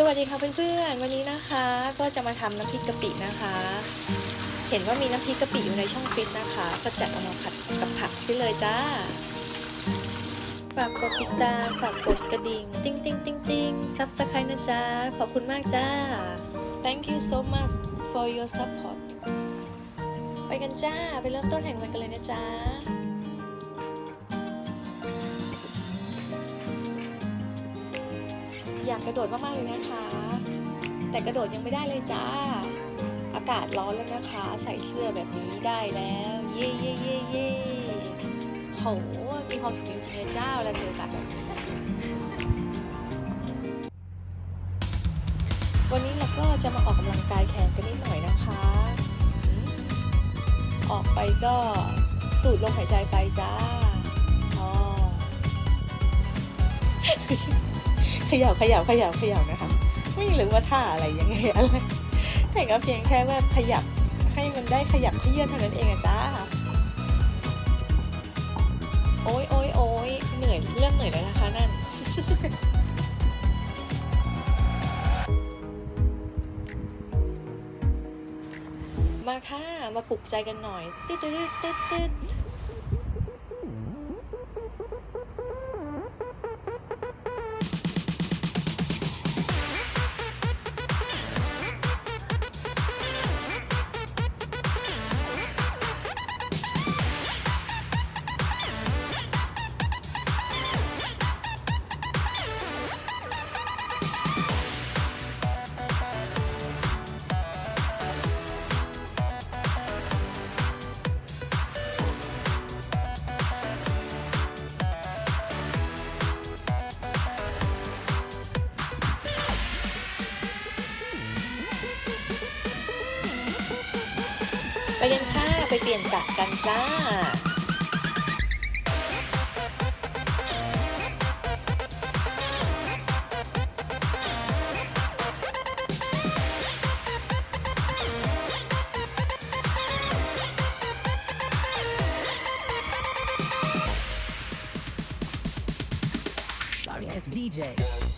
สวัสดีค่ะเพื่อนๆ วันนี้นะคะก็จะมาทำน้ำพริกกะปินะคะ เห็นว่ามีน้ำพริกกะปิอยู่ในช่องฟิตนะคะ ก็จัดเอามาผัดกับผักซิเลยจ้า ฝากกดติดตามฝากกดกระดิ่งติ๊งติ๊งติ๊งติ๊งซับสไครต์นะจ๊ะ ขอบคุณมากจ้า thank you so much for your support ไปกันจ้า ไปเริ่มต้นแห่งวันกันเลยนะจ๊ะ อยากกระโดดมากๆเลยนะคะ แต่กระโดดยังไม่ได้เลยจ้า อากาศร้อนแล้วนะคะ ใส่เสื้อแบบนี้ได้แล้ว เย่เย่เย่เย่โหมีความสุขจริงๆเลยจ้าเวลาเจออากาศแบบนี้นะวันนี้เราก็จะมาออกกำลังกายแขนกันนิดหน่อยนะคะ ออกไปก็สูดลมหายใจไปจ้า อ๋อ ขย่าขย่าขย่าขย่านะคะ ไม่รู้ว่าท่าอะไรยังไงอะไรแต่ก็เพียงแค่แบบขยับให้มันได้ขยับเขยื่อนเท่านั้นเองอะจ้าโอ้ยโอ้ยโอ้ยเหนื่อยเริ่มเหนื่อยแล้วนะคะนั่นมาค่ะ มาปลุกใจกันหน่อยตึ๊ดตึ๊ดตึ๊ดตึ๊ด ไปกันค่ะ ไปเปลี่ยนกะกันจ้า Sorry, it's DJ.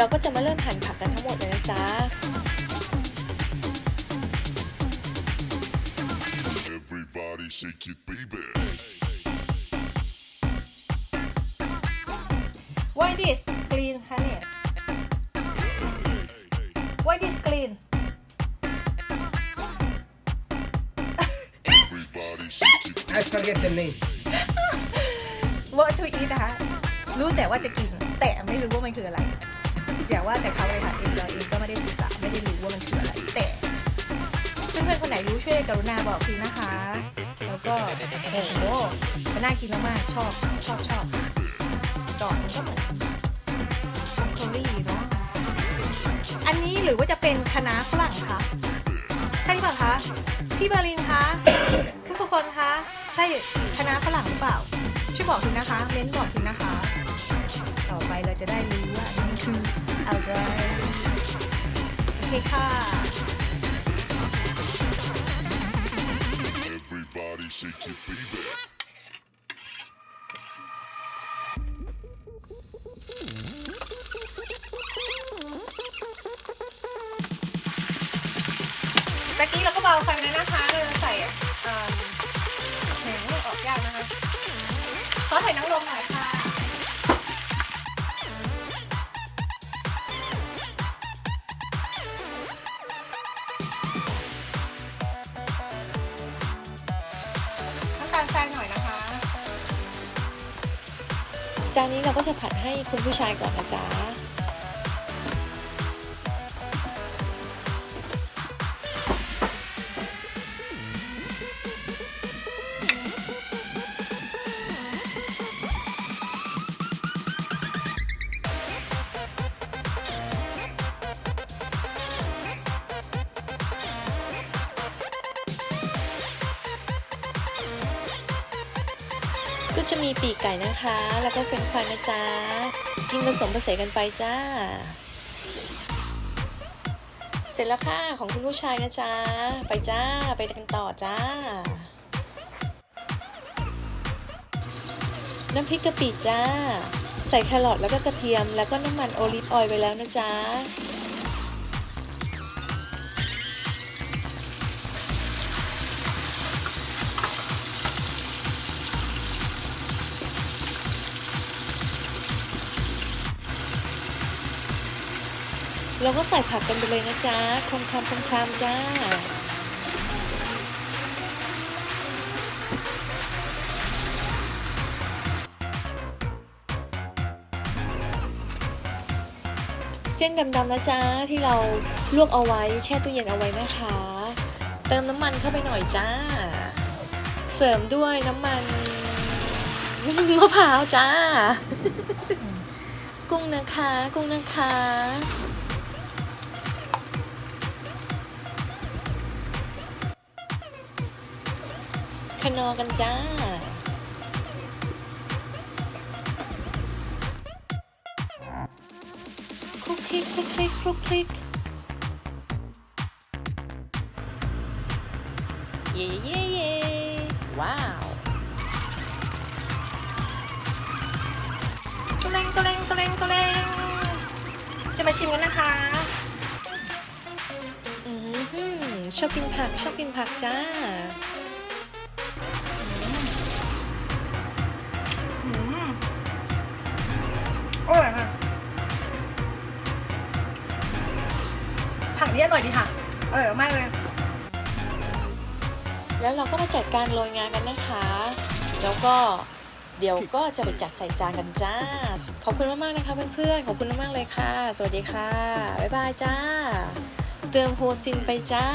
เราก็จะมาเริ่มหั่นผักกันทั้งหมดเลยนะจ๊ะ Everybody shake it, baby. Why this clean honey? Why this clean? Everybody shake it. I forget the name. What to eat นะคะ รู้แต่ว่าจะกิน แต่ไม่รู้ว่ามันคืออะไร อย่าว่าแต่เขาเลยค่ะเองเราเองก็ไม่ได้ศึกษาไม่ได้รู้ว่ามันคืออะไรแต่เพื่อนๆคนไหนรู้ช่วยกรุณาบอกทีนะคะ แล้วก็โอ้โหมันน่ากินมากๆชอบชอบชอบดอกมันก็เหมือนสตรอเบอรี่เนาะอันนี้หรือว่าจะเป็นคะน้าฝรั่งคะใช่หรือเปล่าคะพี่เบอร์ลินคะทุกทุกๆคนคะใช่คณะฝรั่งหรือเปล่าช่วยบอกทีนะคะเม้นบอกทีนะคะ ต่อไปเราจะได้รู้ว่ามันคือ เอะไรโอเคค่ะ Everybody shake it, baby. ตะกี้เราก็เบาไฟแล้วนะคะเราใส่เอ่อแหมออกยากนะคะ ขอใส่น้ำลมหน่อยค่ะ จานนี้เราก็จะผัดให้คุณผู้ชายก่อนนะจ๊ะ ก็จะมีปีกไก่นะคะ แล้วก็เป็นฟรายนะจ๊ะ กินผสมผสานกันไปจ้า เสร็จแล้วค่ะของคุณผู้ชายนะจ๊ะ ไปจ้า ไปกันต่อจ้า น้ำพริกกะปิจ้า ใส่แครอทแล้วก็กระเทียม แล้วก็น้ำมันโอลิฟออยล์ไปแล้วนะจ๊ะ เราก็ใส่ผักกันไปเลยนะจ๊ะคมคำคมคำจ้า เส้นดำๆนะจ๊ะที่เราลวกเอาไว้แช่ตู้เย็นเอาไว้นะคะ เติมน้ำมันเข้าไปหน่อยจ้า เสริมด้วยน้ำมันมะพร้าวจ้า กุ้งนะคะ กุ้งนะคะ คนอกันจ้าคลุกคลิกคลุกคลิกคลุกคลิกเย่เย่เย่ว้าวตุเรงตุเรงตุเรงตุเรงจะมาชิมกันนะคะอือหือชอบกินผักชอบกินผักจ้า นี้อร่อยดีค่ะ อร่อยมากเลย แล้วเราก็มาจัดการโรยงานกันนะคะ แล้วก็เดี๋ยวก็จะไปจัดใส่จานกันจ้า ขอบคุณมากๆนะคะเพื่อนๆ ขอบคุณมากๆเลยค่ะ สวัสดีค่ะ บ๊ายบายจ้า เติมโฮซินไปจ้า